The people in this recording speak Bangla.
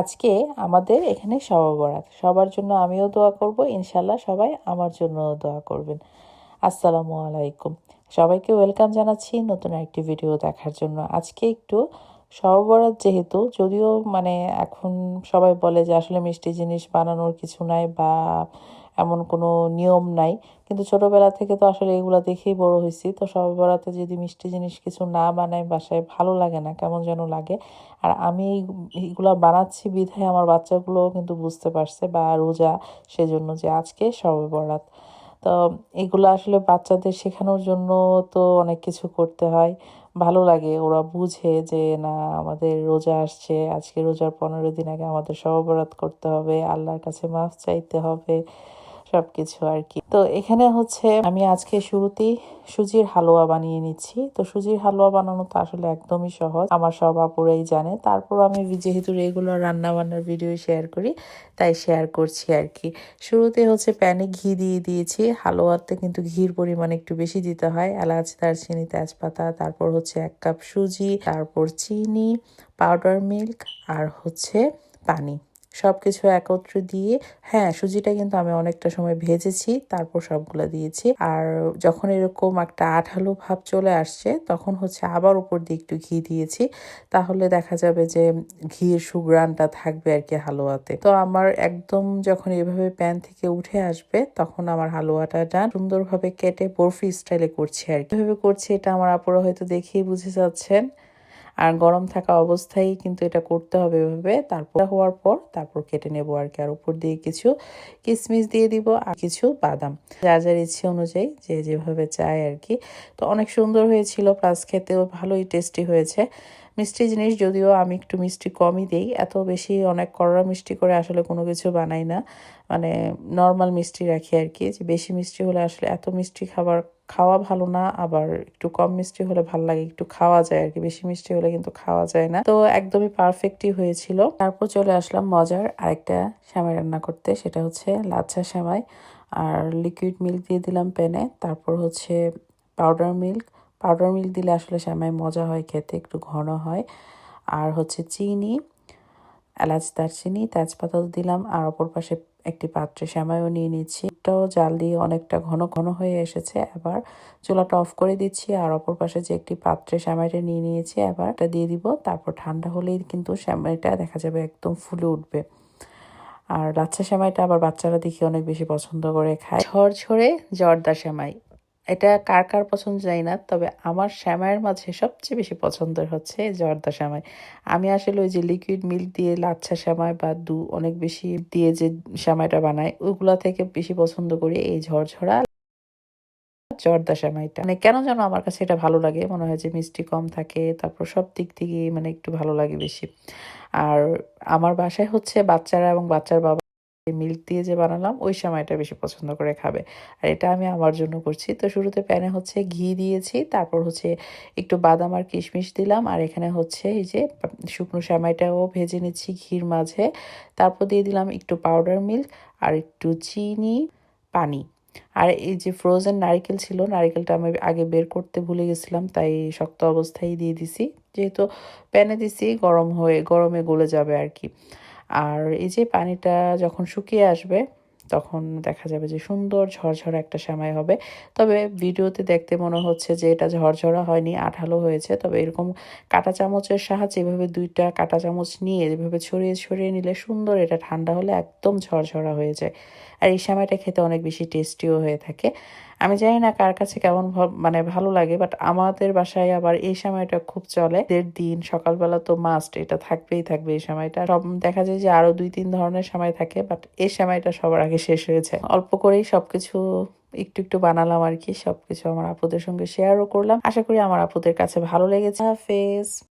আজকে আমাদের এখানে সবার বরাত। সবার জন্য আমিও দোয়া করব ইনশাল্লাহ সবাই আমার জন্য দোয়া করবেন। আসসালামু আলাইকুম। সবাইকে ওয়েলকাম জানাচ্ছি নতুন একটি ভিডিও দেখার জন্য। আজকে একটু সবরাত যেহেতু, যদিও মানে এখন সবাই বলে যে আসলে মিষ্টি জিনিস বানানোর কিছু নাই বা এমন কোনো নিয়ম নাই। কিন্তু ছোটবেলা থেকে তো আসলে এগুলো দেখেই বড় হয়েছি। তো সব বরাতে যদি মিষ্টি জিনিস কিছু না বানাই, বাসায় ভালো লাগে না, কেমন যেন লাগে। আর আমি এইগুলা বানাচ্ছি বিধায় আমার বাচ্চাগুলোও কিন্তু বুঝতে পারছে বা রোজা সেজন্য যে আজকে সবে বরাত। তো এগুলো আসলে বাচ্চাদের শেখানোর জন্য তো অনেক কিছু করতে হয়। ভালো লাগে, ওরা বুঝে যে না, আমাদের রোজা আসছে, আজকে রোজার পনেরো দিন আগে আমাদের সবরাত করতে হবে, আল্লাহর কাছে মাফ চাইতে হবে। সবকিছু আর কি। তো এখানে হচ্ছে আমি আজকে শুরুতেই সুজির হালুয়া বানিয়ে নিচ্ছি। তো সুজির হালুয়া বানানো তো আসলে একদমই সহজ। আমার সব আপুরাই জানে। তারপর আমি যেহেতু রেগুলার রান্না বান্নার ভিডিও শেয়ার করি, তাই শেয়ার করছি আর কি। শুরুতে হচ্ছে প্যানে ঘি দিয়ে দিয়েছি। হালুয়াতে কিন্তু ঘির পরিমাণ একটু বেশি দিতে হয়। এলাচ, দারচিনি, তেজপাতা, তারপর হচ্ছে এক কাপ সুজি, তারপর চিনি পাউডার মিল্ক আর হচ্ছে পানি। সব কিছু একত্রে দিয়ে হ্যাঁ সুজিটা কিন্তু আমি অনেকটা সময় ভেজেছি, তারপর সবগুলো দিয়েছি। আর যখন এরকম একটা আঠালো ভাব চলে আসছে, তখন হচ্ছে আবার উপর দিয়ে একটু ঘি দিয়েছি। তাহলে দেখা যাবে যে ঘির সুগ্রানটা থাকবে আর কি হালুয়াতে। তো আমার একদম যখন এভাবে প্যান থেকে উঠে আসবে, তখন আমার হালুয়াটা ডান সুন্দরভাবে কেটে বরফি স্টাইলে করছি আর কি। করছি, এটা আমার আপুরা হয়তো দেখেই বুঝে যাচ্ছেন। আর গরম থাকা অবস্থায় কিন্তু এটা করতে হবে এভাবে। তারপর হওয়ার পর তারপর কেটে নেব আর কি। আর উপর দিয়ে কিছু কিশমিশ দিয়ে দিব আর কিছু বাদাম। যার যার ইচ্ছে অনুযায়ী যে যেভাবে চায় আর কি। তো অনেক সুন্দর হয়েছিল প্লাস খেতেও ভালোই টেস্টি হয়েছে। মিষ্টি জিনিস যদিও আমি একটু মিষ্টি কমই দিই। এত বেশি অনেক কররা মিষ্টি করে আসলে কোনো কিছু বানাই না। মানে নর্মাল মিষ্টি রাখি আর কি। যে বেশি মিষ্টি হলে আসলে এত মিষ্টি খাবার খাওয়া ভালো না, আবার একটু কম মিষ্টি হলে ভালো লাগে, একটু খাওয়া যায় আর কি। বেশি মিষ্টি হলে কিন্তু খাওয়া যায় না। তো একদমই পারফেক্টই হয়েছিল। তারপর চলে আসলাম মজার আরেকটা শ্যামাই রান্না করতে, সেটা হচ্ছে লাচ্ছা শ্যামাই। আর লিকুইড মিল্ক দিয়ে দিলাম প্যানে। তারপর হচ্ছে পাউডার মিল্ক পাউডার মিল্ক দিলে আসলে শ্যামাই মজা হয়, খেতে একটু ঘন হয়। আর হচ্ছে চিনি, এলাচ, দারচিনি, তেজপাতাও দিলাম। আর অপর পাশে একটি পাত্রে শ্যামাইও নিয়ে নিচ্ছি। একটাও জাল দিয়ে অনেকটা ঘন ঘন হয়ে এসেছে। আবার চুলাটা অফ করে দিচ্ছি আর অপর পাশে যে একটি পাত্রে শ্যামাইটা নিয়ে নিয়েছি আবার এটা দিয়ে দিব। তারপর ঠান্ডা হলেই কিন্তু শ্যামাইটা দেখা যাবে একদম ফুলে উঠবে। আর লাচ্ছা সেমাইটা আবার বাচ্চারা দেখে অনেক বেশি পছন্দ করে খায়। ঝরঝরে জর্দা শ্যামাই এটা কার কার পছন্দ যাই না, তবে আমার শ্যামাইয়ের মাঝে সবচেয়ে বেশি পছন্দের হচ্ছে জর্দা শ্যামাই। আমি আসলে ওই যে লিকুইড মিল্ক দিয়ে লাচ্ছা শ্যামাই বা দু অনেক বেশি দিয়ে যে শ্যামাইটা বানাই ওইগুলা থেকে বেশি পছন্দ করি এই ঝরঝরা জর্দা শ্যামাইটা। মানে কেন যেন আমার কাছে এটা ভালো লাগে, মনে হয় যে মিষ্টি কম থাকে, তারপর সব দিক থেকে মানে একটু ভালো লাগে বেশি। আর আমার বাসায় হচ্ছে বাচ্চারা এবং বাচ্চার বাবা মিল্ক দিয়ে যে বানালাম, ওই সময়টা বেশি পছন্দ করে খাবে। আর এটা আমি আমার জন্য করছি। তো শুরুতে প্যানে হচ্ছে ঘি দিয়েছি, তারপর হচ্ছে একটু বাদাম আর কিশমিশ দিলাম, আর এখানে হচ্ছে এই যে শুকনো শ্যামাইটাও ভেজে নিচ্ছি ঘির মাঝে। তারপর দিয়ে দিলাম একটু পাউডার মিল্ক আর একটু চিনি, পানি। আর এই যে ফ্রোজেন নারিকেল ছিল, নারিকেলটা আমি আগে বের করতে ভুলে গেছিলাম, তাই শক্ত অবস্থায় দিয়ে দিছি। যেহেতু প্যানে দিছি, গরম হয়ে, গরমে গলে যাবে আর কি। আর এই যে পানিটা যখন শুকিয়ে আসবে, তখন দেখা যাবে যে সুন্দর ঝরঝরা একটা সময় হবে। তবে ভিডিওতে দেখতে মনে হচ্ছে যে এটা ঝরঝরা হয়নি, আঠালো হয়েছে। তবে এরকম কাঁটা চামচের সাহায্যে এভাবে দুইটা কাঁটা চামচ নিয়ে এভাবে ছড়িয়ে ছড়িয়ে নিলে সুন্দর, এটা ঠান্ডা হলে একদম ঝরঝরা হয়ে যায়। আর এই সময়টা খেতে অনেক বেশি টেস্টিও হয়ে থাকে। আমি জানি না কার কাছে কেমন মানে ভালো লাগে বাট আমাদের বাসায় আবার এই সময়টা খুব চলে। দেড় দিন, সকালবেলা তো মাস্ট এটা থাকবেই থাকবে এই সময়টা। সব দেখা যায় যে আরও দুই তিন ধরনের সময় থাকে বাট এই সময়টা সবার আগে শেষ হয়েছে অল্প করেই সবকিছু একটু একটু বানালাম আর কি, সবকিছু আমার আপুদের সঙ্গে শেয়ারও করলাম। আশা করি আমার আপুদের কাছে ভালো লেগেছে। হাফেজ।